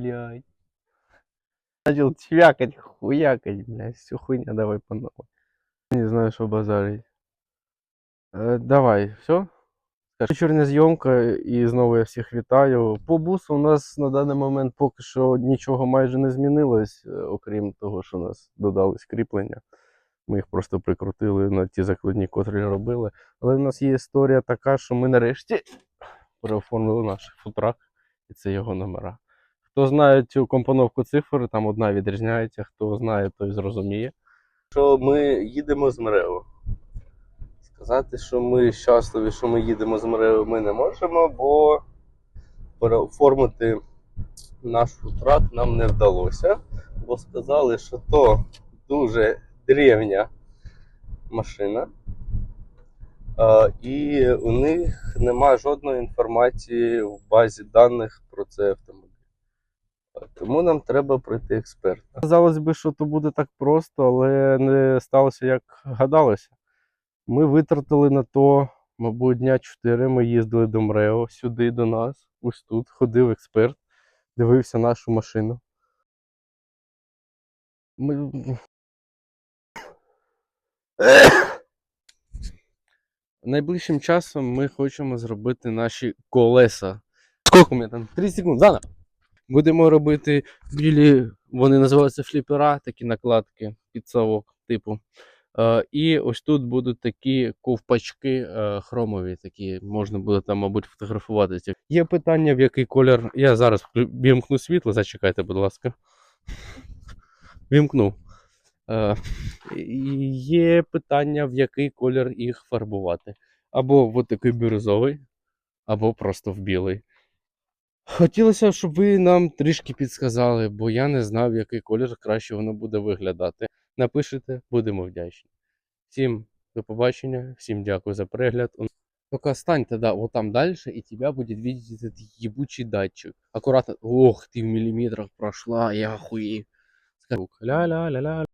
Блядь. Начал чвякать, хуякать, блядь. Всю хуйня давай по новой. Не знаю, что базарить. Е, давай, все? Вечірня зйомка і знову я всіх вітаю. По бусу у нас на даний момент поки що нічого майже не змінилось, е, окрім того, що у нас додались кріплення. Ми їх просто прикрутили на ті закладні, котрі робили. Але в нас є історія така, що ми нарешті переоформили наш футрак, і це його номера. Хто знає цю компоновку цифр, там одна відрізняється, хто знає, той зрозуміє. Що ми їдемо з Мрео. Сказати, що ми щасливі, що ми їдемо з Мрео, ми не можемо, бо переоформити наш футрак нам не вдалося, бо сказали, що то дуже древня машина. І у них немає жодної інформації в базі даних про цей автомобіль. Тому нам треба пройти експерта. Казалось би, що то буде так просто, але не сталося, як гадалося. Ми витратили на то, мабуть, дня 4. Ми їздили до МРЕО сюди до нас. Ось тут ходив експерт, дивився нашу машину. Ми... Найближчим часом ми хочемо зробити наші колеса. Скільки у мене там? 30 секунд, заново. Будемо робити білі, вони називаються фліпера, такі накладки, підсовок типу. Е, і ось тут будуть такі ковпачки е, хромові, такі можна буде там, мабуть, фотографуватися. Є питання, в який колір. Я зараз вімкну світло, зачекайте, будь ласка. Вімкну. Е, є питання, в який колір їх фарбувати. Або в такий бірюзовий, або просто в білий. Хотілося, щоб ви нам трішки підсказали, бо я не знав, який колір краще воно буде виглядати. Напишете, будемо вдячні. Всім до побачення, всім дякую за перегляд. Только стань тогда вот там дальше, и тебя будет видеть этот ебучий датчик. Аккуратно. Ох, ты в миллиметрах прошла, я охуею. Ля-ля-ля-ля.